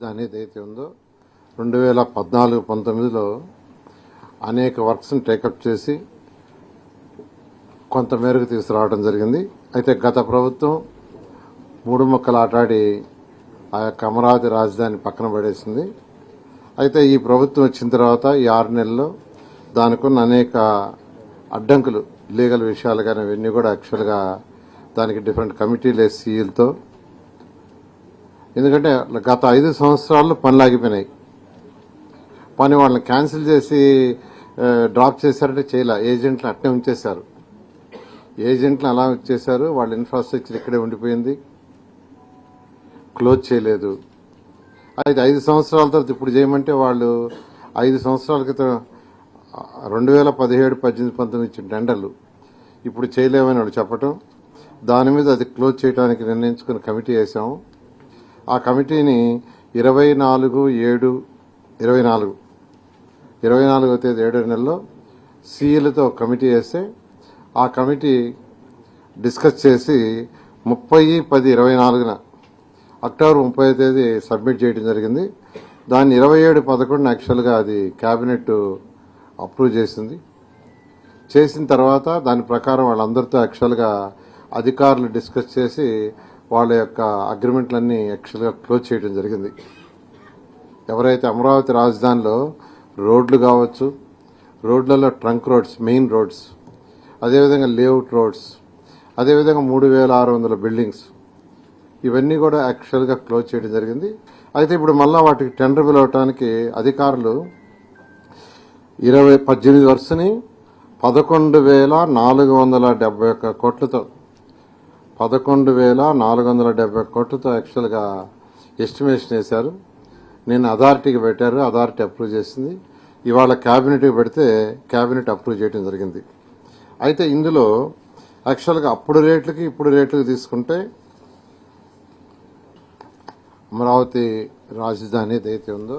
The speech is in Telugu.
దాని ఏదైతే ఉందో రెండు వేల పద్నాలుగు పంతొమ్మిదిలో అనేక వర్క్స్ని టేకప్ చేసి కొంత మేరకు తీసుకురావడం జరిగింది. అయితే గత ప్రభుత్వం మూడు మొక్కలు ఆటాడి ఆ యొక్క అమరావతి రాజధాని పక్కన పడేసింది. అయితే ఈ ప్రభుత్వం వచ్చిన తర్వాత ఈ ఆరు నెలల్లో దానికున్న అనేక అడ్డంకులు లీగల్ విషయాలు కానీ ఇవన్నీ కూడా యాక్చువల్గా దానికి డిఫరెంట్ కమిటీలు ఎస్సీలతో ఎందుకంటే గత ఐదు సంవత్సరాల్లో పనులు ఆగిపోయినాయి. పని వాళ్ళని క్యాన్సిల్ చేసి డ్రాప్ చేశారంటే చేయలే. ఏజెంట్లు అట్నే ఉంచేశారు. ఏజెంట్లు అలా ఉంచేశారు. వాళ్ళ ఇన్ఫ్రాస్ట్రక్చర్ ఇక్కడే ఉండిపోయింది. క్లోజ్ చేయలేదు. అయితే ఐదు సంవత్సరాల తర్వాత ఇప్పుడు చేయమంటే వాళ్ళు ఐదు సంవత్సరాల క్రితం రెండు వేల పదిహేడు పద్దెనిమిది పంతొమ్మిది ఇచ్చిన టెండర్లు. ఇప్పుడు చేయలేమని వాళ్ళు చెప్పటం. దాని మీద అది క్లోజ్ చేయడానికి నిర్ణయించుకుని కమిటీ వేసాము. ఆ కమిటీని ఇరవై నాలుగు ఏడు ఇరవై నాలుగు ఇరవై నాలుగో తేదీ ఏడో నెలలో సీఈలతో కమిటీ వేస్తే ఆ కమిటీ డిస్కస్ చేసి ముప్పై పది ఇరవై నాలుగున అక్టోబర్ ముప్పై తేదీ సబ్మిట్ చేయడం జరిగింది. దాన్ని ఇరవై ఏడు పదకొండున యాక్చువల్గా అది క్యాబినెట్ అప్రూవ్ చేసింది. చేసిన తర్వాత దాని ప్రకారం వాళ్ళందరితో యాక్చువల్గా అధికారులు డిస్కస్ చేసి వాళ్ళ యొక్క అగ్రిమెంట్లన్నీ యాక్చువల్గా క్లోజ్ చేయడం జరిగింది. ఎవరైతే అమరావతి రాజధానిలో రోడ్లు కావచ్చు రోడ్లలో ట్రంక్ రోడ్స్ మెయిన్ రోడ్స్ అదేవిధంగా లేఅవుట్ రోడ్స్ అదేవిధంగా మూడు వేల ఆరు వందల బిల్డింగ్స్ ఇవన్నీ కూడా యాక్చువల్గా క్లోజ్ చేయడం జరిగింది. అయితే ఇప్పుడు మళ్ళీ వాటికి టెండర్ పిలవటానికి అధికారులు ఇరవై పద్దెనిమిది వరుసని పదకొండు వేల నాలుగు వందల డెబ్బై ఒక్క కోట్లతో పదకొండు వేల నాలుగు వందల డెబ్బై కోట్లతో యాక్చువల్గా ఎస్టిమేషన్ వేశారు. నేను అథారిటీకి పెట్టారు అథారిటీ అప్రూవ్ చేసింది. ఇవాళ క్యాబినెట్కి పెడితే క్యాబినెట్ అప్రూవ్ చేయడం జరిగింది. అయితే ఇందులో యాక్చువల్గా అప్పుడు రేట్లకి ఇప్పుడు రేట్లకి తీసుకుంటే అమరావతి రాజధాని ఏదైతే ఉందో